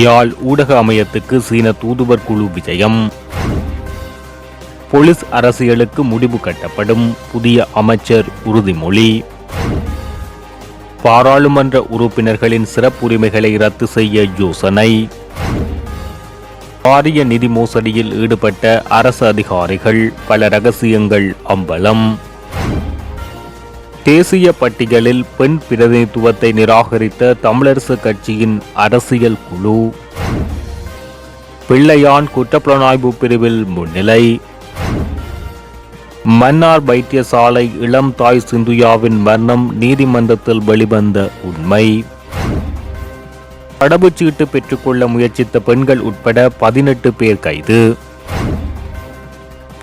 யாழ் ஊடக அமையத்துக்கு சீன தூதுவர் குழு விஜயம். போலீஸ் அரசியலுக்கு முடிவு கட்டப்படும் புதிய அமைச்சர் உறுதிமொழி. பாராளுமன்ற உறுப்பினர்களின் சிறப்புரிமைகளை ரத்து செய்ய யோசனை. பாரிய நிதி மோசடியில் ஈடுபட்ட அரசு அதிகாரிகள் பல ரகசியங்கள் அம்பலம். தேசிய பட்டியலில் பெண் பிரதிநிதித்துவத்தை நிராகரித்த தமிழரசு கட்சியின் அரசியல் குழு. பிள்ளையான் குற்றப்புலனாய்வு பிரிவில் முன்னிலை. மன்னார் வைத்தியசாலை இளம் தாய் சிந்துயாவின் மரணம் நீதிமன்றத்தில் வெளிவந்த உண்மை. கடவுச்சீட்டு பெற்றுக்கொள்ள முயற்சித்த பெண்கள் உட்பட பதினெட்டு பேர் கைது.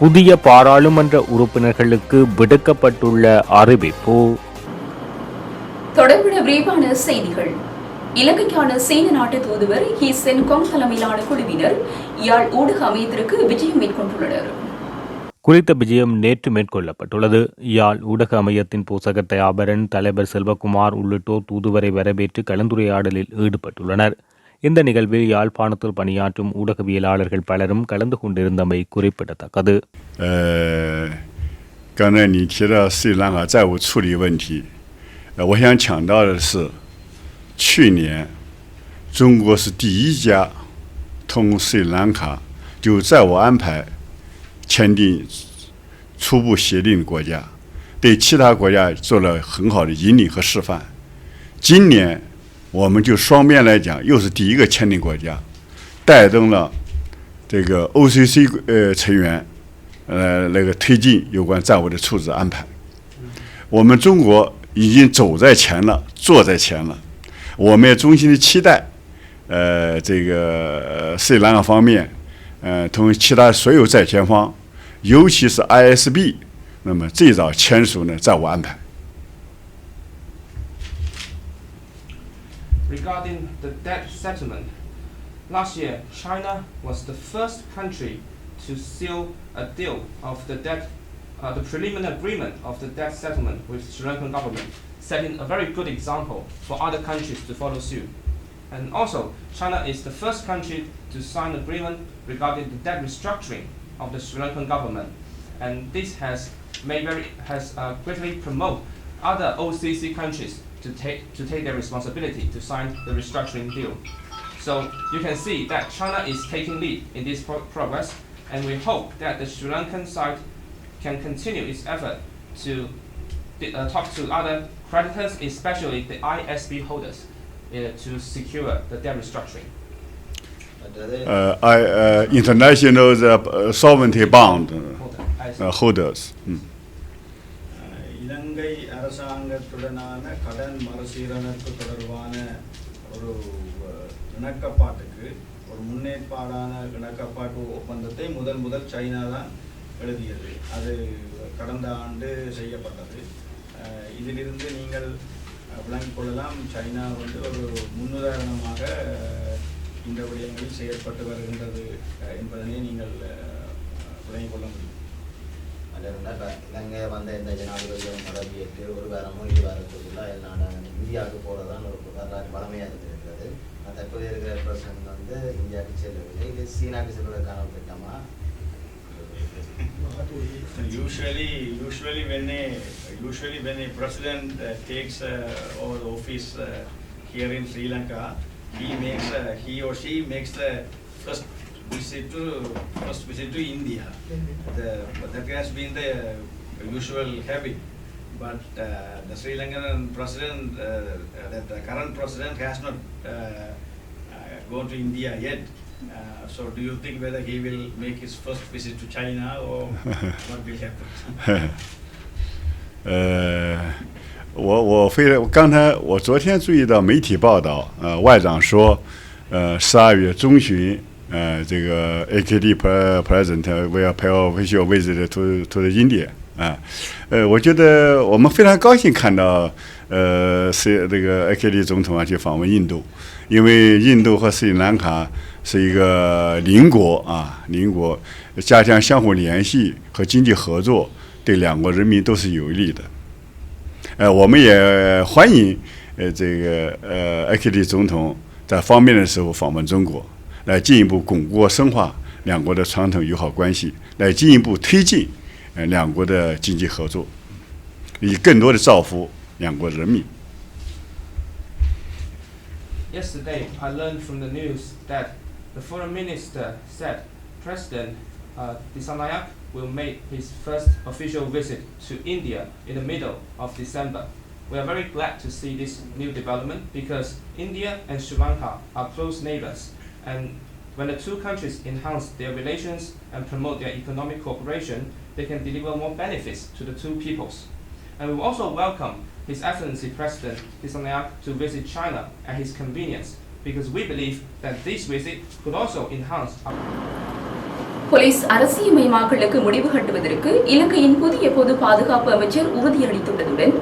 புதிய பாராளுமன்ற உறுப்பினர்களுக்கு விடுக்கப்பட்டுள்ள அறிவிப்பு. தொடர்புட விரிவான செய்திகள். இலங்கைக்கான சீன நாட்டு தூதுவர் ஹி சென் கொங் தலைமையிலான குழுவினர் யாழ் ஊடக அமையத்திற்கு விஜயம் மேற்கொண்டுள்ளனர். குறித்த விஜயம் நேற்று மேற்கொள்ளப்பட்டுள்ளது. யாழ் ஊடக அமையத்தின் பூசகர் தயாபரன் தலைவர் செல்வகுமார் உள்ளிட்டோர் தூதுவரை வரவேற்று கலந்துரையாடலில் ஈடுபட்டுள்ளனர். இந்த நிகழ்வில் யாழ்ப்பாணத்தில் பணியாற்றும் ஊடகவியலாளர்கள் பலரும் கலந்து கொண்டிருந்தமை குறிப்பிடத்தக்கது 呃，刚才你提到斯里兰卡债务处理问题，呃，我想强调的是，去年中国是第一家同斯里兰卡就债务安排签订初步协定的国家，对其他国家做了很好的引领和示范。今年 我们就双边来讲，又是第一个签订国家，带动了这个 OCC 呃成员呃那个推进有关债务的处置安排。我们中国已经走在前了，坐在前了。我们也衷心的期待，呃，这个斯里兰卡方面，呃，同其他所有债权方，尤其是 ISB，那么最早签署呢债务安排。Regarding the debt settlement, last year China was the first country to seal a deal of the debt, uh, the preliminary agreement of the debt settlement with Sri Lankan government, setting a very good example for other countries to follow suit. And also, China is the first country to sign agreement regarding the debt restructuring of the Sri Lankan government, and this has made very has uh, greatly promote other OCC countries to take to take their responsibility to sign the restructuring deal. So you can see that China is taking lead in this pro progress, and we hope that the Sri Lankan side can continue its effort to uh, talk to other creditors, especially the ISB holders, uh, to secure the debt restructuring. Uh, uh I, uh, international uh, sovereignty bond holders. Mm. இலங்கை அரசாங்கத்துடனான கடன் மறுசீரமைப்பு தொடர்பான ஒரு இணக்கப்பாட்டுக்கு ஒரு முன்னேற்பாடான இணக்கப்பாட்டு ஒப்பந்தத்தை முதல் முதல் China தான் எழுதியது. அது கடந்த ஆண்டு செய்யப்பட்டது. இதிலிருந்து நீங்கள் விளங்கிக் கொள்ளலாம். சைனா வந்து ஒரு முன்னுதாரணமாக இந்த விடயங்களில் செயற்பட்டு வருகின்றது என்பதனை நீங்கள் விளங்கிக் கொள்ள முடியும். இலங்கை வந்த இந்த ஜனாதிபதியும் பதவியேற்று ஒரு வாரமோ இரு வாரத்துக்குள்ள நான் இந்தியாவுக்கு போகிறதான் ஒரு வரலாற்று பழமையாக இருந்திருக்கிறது. தற்போது இருக்கிற பிரசிடண்ட் வந்து இந்தியாவுக்கு செல்லவில்லை இது சீனாவுக்கு செல்வதற்கான ஒரு திட்டமா? Usually, usually when a usually when a president uh, takes uh, over the office uh, here in Sri Lanka, he makes uh, he or she makes the first visit to first visit to India. The, that has been the usual habit. But uh, the Sri Lankan president, uh, uh, the, the current president has not uh, uh, gone to India yet. Uh, so do you think whether he will make his first visit to China or what will happen? 呃，我我非常刚才我昨天注意到媒体报道，呃，外长说，呃，十二月中旬，呃，这个 AKD pre- president will pay official visit to to the India 啊，呃，我觉得我们非常高兴看到，呃，是这个 AKD 总统啊去访问印度，因为印度和斯里兰卡是一个邻国啊，邻国，加强相互联系和经济合作，对两国人民都是有利的。呃，我们也欢迎呃这个呃 AKD 总统在方便的时候访问中国，来进一步巩固深化两国的传统友好关系，来进一步推进呃两国的经济合作，以更多的造福两国人民。Yesterday, I learned from the news that the foreign minister said President uh, Dissanayak will make his first official visit to India in the middle of December. We are very glad to see this new development because India and Sri Lanka are close neighbors, and when the two countries enhance their relations and promote their economic cooperation, they can deliver more benefits to the two peoples. And we also welcome His Excellency President Disanayak to visit China at his convenience because we believe that this visit could also enhance our police அரசியமயமாக்கலுக்கு முடிவு கட்டுவதற்கு இலங்கையின் புதிய பொது பாதுகாப்பு அமைச்சர் உறுதியளித்துள்ளதுடன்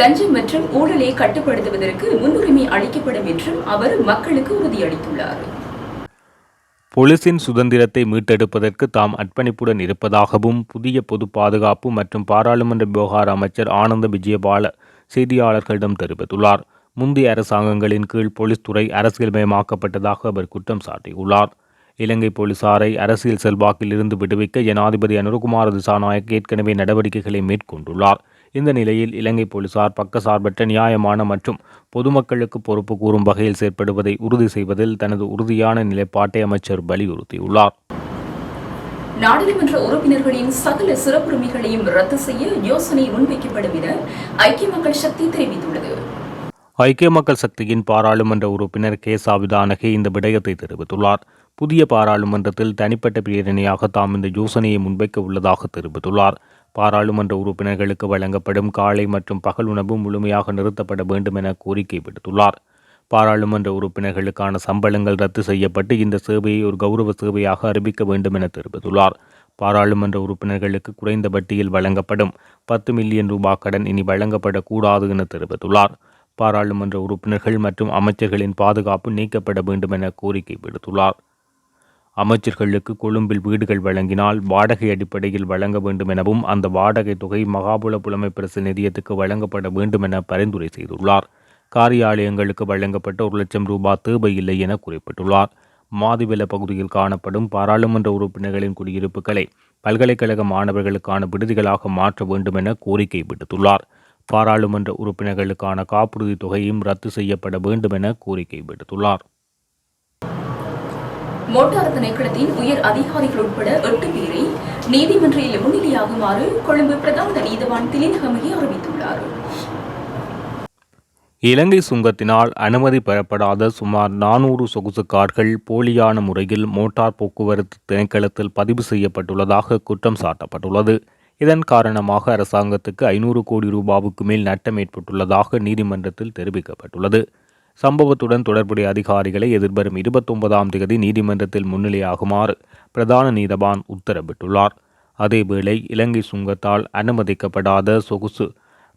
லஞ்சம் மற்றும் ஊழலை கட்டுப்படுத்துவதற்கு முன்னுரிமை அளிக்கப்படும் என்றும் அவர் மக்களுக்கு உறுதியளித்துள்ளார் பொலிசின் சுதந்திரத்தை மீட்டெடுப்பதற்கு தாம் அர்ப்பணிப்புடன் இருப்பதாகவும் புதிய பொது பாதுகாப்பு மற்றும் பாராளுமன்ற விவகார அமைச்சர் ஆனந்த விஜயபால செய்தியாளர்களிடம் தெரிவித்துள்ளார். முந்தைய அரசாங்கங்களின் கீழ் போலீஸ் துறை அரசியல்மயமாக்கப்பட்டதாக அவர் குற்றம் சாட்டியுள்ளார். இலங்கை போலீசாரை அரசியல் செல்வாக்கில் இருந்து விடுவிக்க ஜனாதிபதி அனுரகுமார திசாநாயக் ஏற்கனவே நடவடிக்கைகளை மேற்கொண்டுள்ளார். இந்த நிலையில் இலங்கை போலீசார் பக்கசார்பற்ற நியாயமான மற்றும் பொதுமக்களுக்கு பொறுப்பு கூறும் வகையில் செயற்படுவதை உறுதி செய்வதில் தனது உறுதியான நிலைப்பாட்டை அமைச்சர் வலியுறுத்தியுள்ளார். நாடாளுமன்ற உறுப்பினர்களின் சகல சிறப்புரிமைகளையும் ரத்து செய்ய யோசனை முன்வைக்கப்படும் என ஐக்கிய மக்கள் சக்தி தெரிவித்துள்ளது. ஐக்கிய மக்கள் சக்தியின் பாராளுமன்ற உறுப்பினர் கே. சாவிதானகே இந்த விடயத்தை தெரிவித்துள்ளார். புதிய பாராளுமன்றத்தில் தனிப்பட்ட பிரேரணையாக தாம் இந்த யோசனையை முன்வைக்க உள்ளதாக தெரிவித்துள்ளார். பாராளுமன்ற உறுப்பினர்களுக்கு வழங்கப்படும் காலை மற்றும் பகல் உணவு முழுமையாக நிறுத்தப்பட வேண்டும் என கோரிக்கை விடுத்துள்ளார். பாராளுமன்ற உறுப்பினர்களுக்கான சம்பளங்கள் ரத்து செய்யப்பட்டு இந்த சேவையை ஒரு கௌரவ சேவையாக அறிவிக்க வேண்டும் என தெரிவித்துள்ளார். பாராளுமன்ற உறுப்பினர்களுக்கு குறைந்த வட்டியில் வழங்கப்படும் பத்து மில்லியன் ரூபாய் கடன் இனி வழங்கப்படக்கூடாது என தெரிவித்துள்ளார். பாராளுமன்ற உறுப்பினர்கள் மற்றும் அமைச்சர்களின் பாதுகாப்பு நீக்கப்பட வேண்டும் என கோரிக்கை விடுத்துள்ளார். அமைச்சர்களுக்கு கொழும்பில் வீடுகள் வழங்கினால் வாடகை அடிப்படையில் வழங்க வேண்டும் எனவும் அந்த வாடகை தொகை மகாபுல புலமை பிரசு நிதியத்துக்கு வழங்கப்பட வேண்டும் என பரிந்துரை செய்துள்ளார். காரியாலயங்களுக்கு வழங்கப்பட்ட ஒரு லட்சம் ரூபாய் தேவையில்லை என குறிப்பிட்டுள்ளார். மாதிவெல பகுதியில் காணப்படும் பாராளுமன்ற உறுப்பினர்களின் குடியிருப்புகளை பல்கலைக்கழக மாணவர்களுக்கான விடுதிகளாக மாற்ற வேண்டும் என கோரிக்கை விடுத்துள்ளார். பாராளுமன்ற உறுப்பினர்களுக்கான காப்புறுதி தொகையும் ரத்து செய்யப்பட வேண்டும் என கோரிக்கை விடுத்துள்ளார். மோட்டார் திணைக்களத்தின் உயர் அதிகாரிகள் உட்பட எட்டு பேரை நீதிமன்றில் முன்னிலையாகுமாறு கொழும்பு பிரதான நீதவான் திலினகமையை அறிவித்துள்ளார். இலங்கை சுங்கத்தினால் அனுமதி பெறப்படாத சுமார் நானூறு சொகுசு கார்கள் போலியான முறையில் மோட்டார் போக்குவரத்து திணைக்களத்தில் பதிவு செய்யப்பட்டுள்ளதாக குற்றம் சாட்டப்பட்டுள்ளது. இதன் காரணமாக அரசாங்கத்துக்கு ஐநூறு கோடி ரூபாவுக்கு மேல் நட்டம் ஏற்பட்டுள்ளதாக நீதிமன்றத்தில் தெரிவிக்கப்பட்டுள்ளது. சம்பவத்துடன் தொடர்புடைய அதிகாரிகளை எதிர்வரும் இருபத்தொன்பதாம் தேதி நீதிமன்றத்தில் முன்னிலையாகுமாறு பிரதான நீதவான் உத்தரவிட்டுள்ளார். அதேவேளை இலங்கை சுங்கத்தால் அனுமதிக்கப்படாத சொகுசு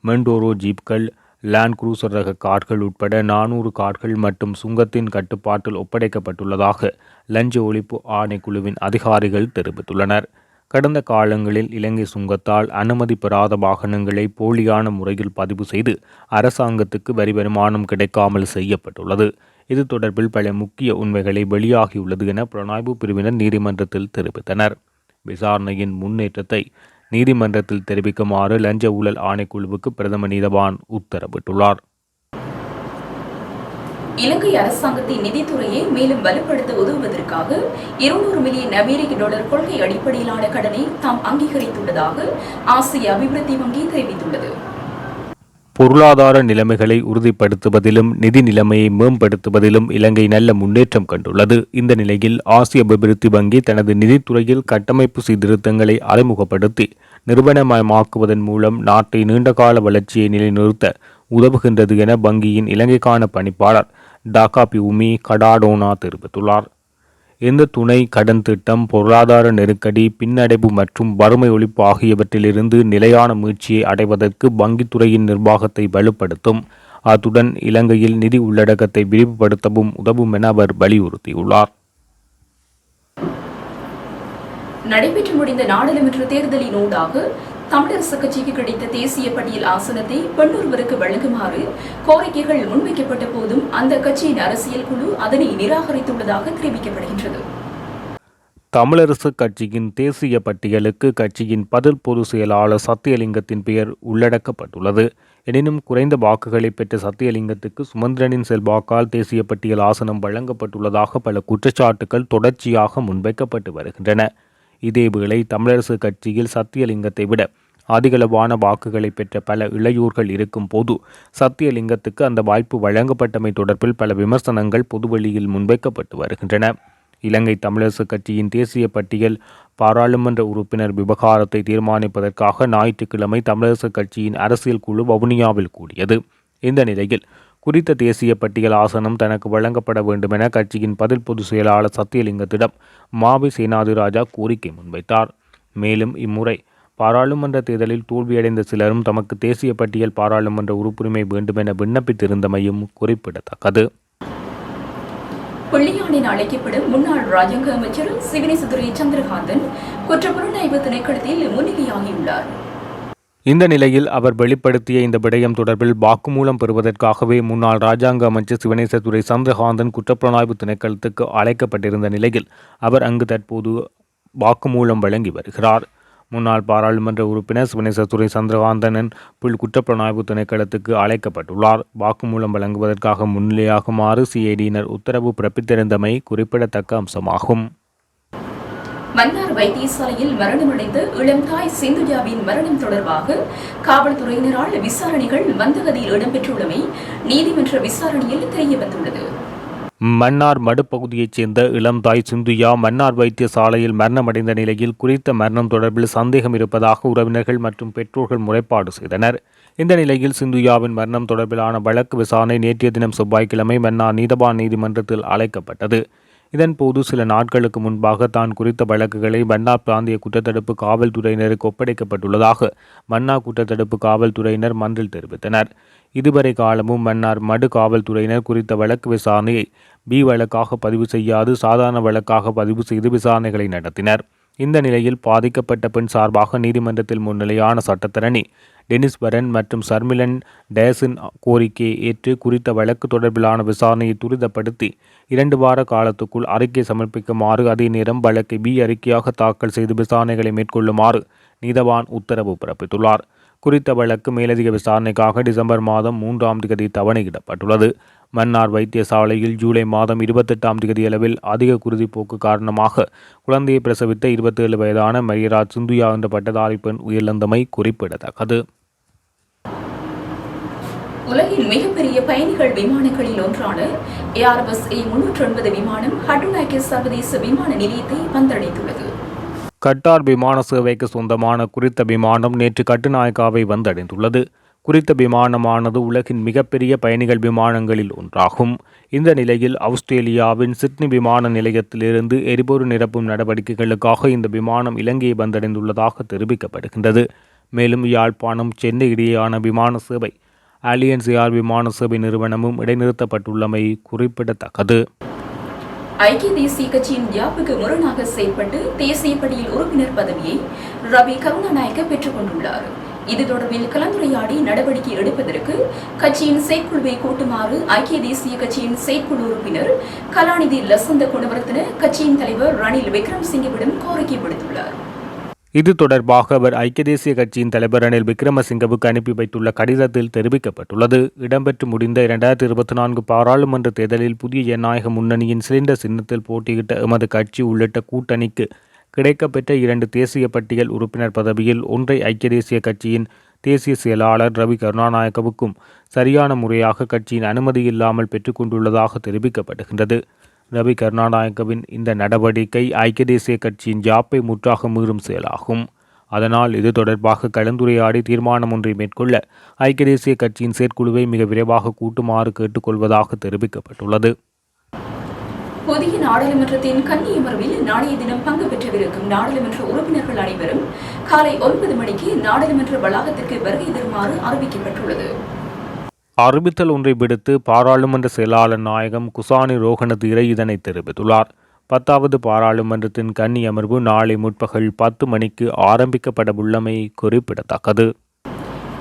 மெண்டோரோ ஜீப்கள் லேண்ட் குரூசர் ரக கார்கள் உட்பட நானூறு கார்கள் மற்றும் சுங்கத்தின் கட்டுப்பாட்டில் ஒப்படைக்கப்பட்டுள்ளதாக லஞ்ச ஒழிப்பு ஆணைக்குழுவின் அதிகாரிகள் தெரிவித்துள்ளனர். கடந்த காலங்களில் இலங்கை சுங்கத்தால் அனுமதி பெறாத வாகனங்களை போலியான முறையில் பதிவு செய்து அரசாங்கத்துக்கு வரி வருமானம் கிடைக்காமல் செய்யப்பட்டுள்ளது. இது தொடர்பில் பல முக்கிய உண்மைகளை வெளியாகியுள்ளது என புலனாய்வு பிரிவினர் நீதிமன்றத்தில் தெரிவித்தனர். விசாரணையின் முன்னேற்றத்தை நீதிமன்றத்தில் தெரிவிக்குமாறு லஞ்ச ஊழல் ஆணைக்குழுவுக்கு பிரதம நீதவான் உத்தரவிட்டுள்ளார். இலங்கை அரசாங்கத்தின் நிதித்துறையை மேலும் வலுப்படுத்த உதவுவதற்காக இருநூறு மில்லியன் அமெரிக்க டாலர் கொள்கை அடிப்படையிலான கடனை தாம் அங்கீகரித்துள்ளதாக ஆசிய அபிவிருத்தி வங்கி தெரிவித்துள்ளது. பொருளாதார நிலைமைகளை உறுதிப்படுத்துவதிலும் நிதி நிலைமையை மேம்படுத்துவதிலும் இலங்கை நல்ல முன்னேற்றம் கண்டுள்ளது. இந்த நிலையில் ஆசிய அபிவிருத்தி வங்கி தனது நிதித்துறையில் கட்டமைப்பு சீர்திருத்தங்களை அறிமுகப்படுத்தி நிறுவனமயமாக்குவதன் மூலம் நாட்டை நீண்டகால வளர்ச்சியை நிலைநிறுத்த உதவுகின்றது என வங்கியின் இலங்கைக்கான பணிப்பாளர் டாக்கா பியூமி கடாடோனா தெரிவித்துள்ளார். இந்த துணை கடன் திட்டம் பொருளாதார நெருக்கடி பின்னடைவு மற்றும் வறுமை ஒழிப்பு ஆகியவற்றிலிருந்து நிலையான மீட்சியை அடைவதற்கு வங்கித்துறையின் நிர்வாகத்தை வலுப்படுத்தும். அத்துடன் இலங்கையில் நிதி உள்ளடக்கத்தை விரிவுபடுத்தவும் உதவும் என அவர் வலியுறுத்தியுள்ளார். நடைபெற்று முடிந்த நாடாளுமன்ற தேர்தலின் ஊடாக தமிழரசு கட்சிக்கு கிடைத்த தேசிய பட்டியல் ஆசனத்தை பெண்ணொருவருக்கு வழங்குமாறு கோரிக்கைகள் முன்வைக்கப்பட்ட போதும் அந்த கட்சியின் அரசியல் குழு அதனை நிராகரித்துள்ளதாக தெரிவிக்கப்படுகின்றது. தமிழரசு கட்சியின் தேசிய பட்டியலுக்கு கட்சியின் பதில் பொதுச் செயலாளர் சத்தியலிங்கத்தின் பெயர் உள்ளடக்கப்பட்டுள்ளது. எனினும் குறைந்த வாக்குகளை பெற்ற சத்தியலிங்கத்துக்கு சுமந்திரனின் செல்வாக்கால் தேசிய பட்டியல் ஆசனம் வழங்கப்பட்டுள்ளதாக பல குற்றச்சாட்டுகள் தொடர்ச்சியாக முன்வைக்கப்பட்டு வருகின்றன. இதேவேளை தமிழரசு கட்சியில் சத்தியலிங்கத்தை விட அதிகளவான வாக்குகளை பெற்ற பல இளையோர்கள் இருக்கும் போது சத்தியலிங்கத்துக்கு அந்த வாய்ப்பு வழங்கப்பட்டமை தொடர்பில் பல விமர்சனங்கள் பொதுவெளியில் முன்வைக்கப்பட்டு வருகின்றன. இலங்கை தமிழரசு கட்சியின் தேசிய பட்டியல் பாராளுமன்ற உறுப்பினர் விவகாரத்தை தீர்மானிப்பதற்காக ஞாயிற்றுக்கிழமை தமிழரசு கட்சியின் அரசியல் குழு வவுனியாவில் கூடியது. இந்த நிலையில் குறித்த தேசிய பட்டியல் ஆசனம் தனக்கு வழங்கப்பட வேண்டுமென கட்சியின் பதில் பொதுச் செயலாளர் சத்தியலிங்கத்திடம் மாவி சேனாதிராஜா கோரிக்கை முன்வைத்தார். மேலும் இம்முறை பாராளுமன்ற தேர்தலில் தோல்வியடைந்த சிலரும் தமக்கு தேசிய பட்டியல் பாராளுமன்ற உறுப்புரிமை வேண்டுமென விண்ணப்பித்திருந்தமையும் குறிப்பிடத்தக்கது. பிள்ளையான் என அழைக்கப்படும் முன்னாள் ராஜாங்க அமைச்சர் சிவனேசதுரை சந்திரகாந்தன் குற்றப்புலனாய்வு திணைக்களத்தில் முன்னிலையாகியுள்ளார். இந்த நிலையில் அவர் வெளிப்படுத்திய இந்த விடயம் தொடர்பில் வாக்குமூலம் பெறுவதற்காகவே முன்னாள் ராஜாங்க அமைச்சர் சிவனேசதுரை சந்திரகாந்தன் குற்றப்புலனாய்வு திணைக்களத்துக்கு அழைக்கப்பட்டிருந்த நிலையில் அவர் அங்கு தற்போது வாக்குமூலம் வழங்கி வருகிறார். முன்னாள் பாராளுமன்ற உறுப்பினர் சிவனேசத்துறை சந்திரகாந்தனன் புல் குற்றப்புலனாய்வு திணைக்களத்துக்கு அழைக்கப்பட்டுள்ளார். வாக்குமூலம் வழங்குவதற்காக முன்னிலையாகுமாறு சிஐடியினர் உத்தரவு பிறப்பித்திருந்தமை குறிப்பிடத்தக்க அம்சமாகும். மன்னார் வைத்தியசாலையில் மரணமடைந்த இளம் தாய் சிந்துஜாவின் மரணம் தொடர்பாக காவல்துறையினரால் விசாரணைகள் மந்தகதியில் இடம்பெற்றுள்ளமை நீதிமன்ற விசாரணையில் தெரியவந்துள்ளது. மன்னார் மடுப்பகுதியைச் சேர்ந்த இளம் தாய் சிந்துயா மன்னார் வைத்தியசாலையில் மரணமடைந்த நிலையில் குறித்த மரணம் தொடர்பில் சந்தேகம் இருப்பதாக உறவினர்கள் மற்றும் பெற்றோர்கள் முறைப்பாடு செய்தனர். இந்த நிலையில் சிந்துயாவின் மரணம் தொடர்பிலான வழக்கு விசாரணை நேற்றைய தினம் செவ்வாய்க்கிழமை மன்னார் நீதவான் நீதிமன்றத்தில் அழைக்கப்பட்டது. இதன்போது சில நாட்களுக்கு முன்பாக தான் குறித்த வழக்குகளை மன்னார் பிராந்திய குற்றத்தடுப்பு காவல்துறையினருக்கு ஒப்படைக்கப்பட்டுள்ளதாக மன்னார் குற்றத்தடுப்பு காவல்துறையினர் மன்றில் தெரிவித்தனர். இதுவரை காலமும் மன்னார் மடு காவல்துறையினர் குறித்த வழக்கு விசாரணையை பி வழக்காக பதிவு செய்யாது சாதாரண வழக்காக பதிவு செய்து விசாரணைகளை நடத்தினர். இந்த நிலையில் பாதிக்கப்பட்ட பெண் சார்பாக நீதிமன்றத்தில் முன்னிலையான சட்டத்தரணி டெனிஸ் வரன் மற்றும் சர்மிலன் டேசின் கோரிக்கையை ஏற்று குறித்த வழக்கு தொடர்பிலான விசாரணையை துரிதப்படுத்தி இரண்டு வார காலத்துக்குள் அறிக்கை சமர்ப்பிக்குமாறு அதே நேரம் வழக்கை பி அறிக்கையாக தாக்கல் செய்து விசாரணைகளை மேற்கொள்ளுமாறு நீதவான் உத்தரவு பிறப்பித்துள்ளார். குறித்த வழக்கு மேலதிக விசாரணைக்காக டிசம்பர் மாதம் மூன்றாம் தேதி தவணையிடப்பட்டுள்ளது. மன்னார் வைத்தியசாலையில் ஜூலை மாதம் இருபத்தெட்டாம் திகதி அளவில் அதிக குருதிப்போக்கு காரணமாக குழந்தையை பிரசவித்த இருபத்தேழு வயதான மரியராஜ் சிந்துயா என்ற பட்டதாரி பெண் உயிரிழந்தமை குறிப்பிடத்தக்கது. உலகின் மிகப்பெரிய பயணிகள் விமானங்களில் ஒன்றான ஏஆர்பஸ் ஏ முன்னூற்றி ஒன்பது விமானம் ஹட்டுநாய்க்கு சர்வதேச விமான நிலையத்தை வந்தடைந்துள்ளது. கட்டார் விமான சேவைக்கு சொந்தமான குறித்த விமானம் நேற்று கட்டுநாயக்காவை வந்தடைந்துள்ளது. குறித்த விமானமானது உலகின் மிகப்பெரிய பயணிகள் விமானங்களில் ஒன்றாகும். இந்த நிலையில் ஆஸ்திரேலியாவின் சிட்னி விமான நிலையத்திலிருந்து எரிபொருள் நிரப்பும் நடவடிக்கைகளுக்காக இந்த விமானம் இலங்கையை வந்தடைந்துள்ளதாக தெரிவிக்கப்படுகின்றது. மேலும் யாழ்ப்பாணம் சென்னை இடையேயான விமான சேவை அலியன்ஸ் ஏர் விமான சேவை நிறுவனமும் இடைநிறுத்தப்பட்டுள்ளமை குறிப்பிடத்தக்கது. ஐக்கிய தேசிய கட்சியின் யாப்புக்கு முரணாக செயல்பட்டு தேசிய பட்டியல் உறுப்பினர் பதவியை ரவி கருணாநாயக்க பெற்றுக் கொண்டுள்ளார். இது தொடர்பில் கலந்துரையாடி நடவடிக்கை எடுப்பதற்கு கட்சியின் செயற்குழுவை கூட்டுமாறு ஐக்கிய தேசிய கட்சியின் செயற்குழு உறுப்பினர் கலாநிதி லசந்த குணவர்த்தன கட்சியின் தலைவர் ரணில் விக்ரம்சிங்கவிடம் கோரிக்கை விடுத்துள்ளார். இது தொடர்பாக அவர் ஐக்கிய தேசிய கட்சியின் தலைவர் ரணில் விக்ரமசிங்கவுக்கு அனுப்பி வைத்துள்ள கடிதத்தில் தெரிவிக்கப்பட்டுள்ளது. இடம்பெற்று முடிந்த இரண்டாயிரத்தி இருபத்தி நான்கு பாராளுமன்ற தேர்தலில் புதிய ஜனநாயக முன்னணியின் சிலிண்டர் சின்னத்தில் போட்டியிட்ட எமது கட்சி உள்ளிட்ட கூட்டணிக்கு கிடைக்கப்பெற்ற இரண்டு தேசிய பட்டியல் உறுப்பினர் பதவியில் ஒன்றை ஐக்கிய தேசிய கட்சியின் தேசிய செயலாளர் ரவி கருணாநாயக்கவுக்கும் சரியான முறையாக கட்சியின் அனுமதி இல்லாமல் பெற்றுக்கொண்டுள்ளதாக தெரிவிக்கப்படுகின்றது. ரவி கருணாநாயக்கவின் இந்த நடவடிக்கை ஐக்கிய தேசிய கட்சியின் ஜாப்பை முற்றாக மீறும் செயலாகும். அதனால் இது தொடர்பாக கலந்துரையாடி தீர்மானம் ஒன்றை மேற்கொள்ள ஐக்கிய தேசிய கட்சியின் செயற்குழுவை மிக விரைவாக கூட்டுமாறு கேட்டுக்கொள்வதாக தெரிவிக்கப்பட்டுள்ளது. புதிய நாடாளுமன்றத்தின் கன்னியமர்வில் நாளைய தினம் பங்கு பெற்றவிருக்கும் நாடாளுமன்ற உறுப்பினர்கள் அனைவரும் காலை ஒன்பது மணிக்கு நாடாளுமன்ற வளாகத்திற்கு வருகை தருமாறு அறிவிக்கப்பட்டுள்ளது. அறிவித்தல் ஒன்றை விடுத்து பாராளுமன்ற செயலாளர் நாயகம் குசானி ரோகணதீரை இதனை தெரிவித்துள்ளார். பத்தாவது பாராளுமன்றத்தின் கன்னி அமர்வு நாளை முற்பகல் பத்து மணிக்கு ஆரம்பிக்கப்படவுள்ளமை குறிப்பிடத்தக்கது.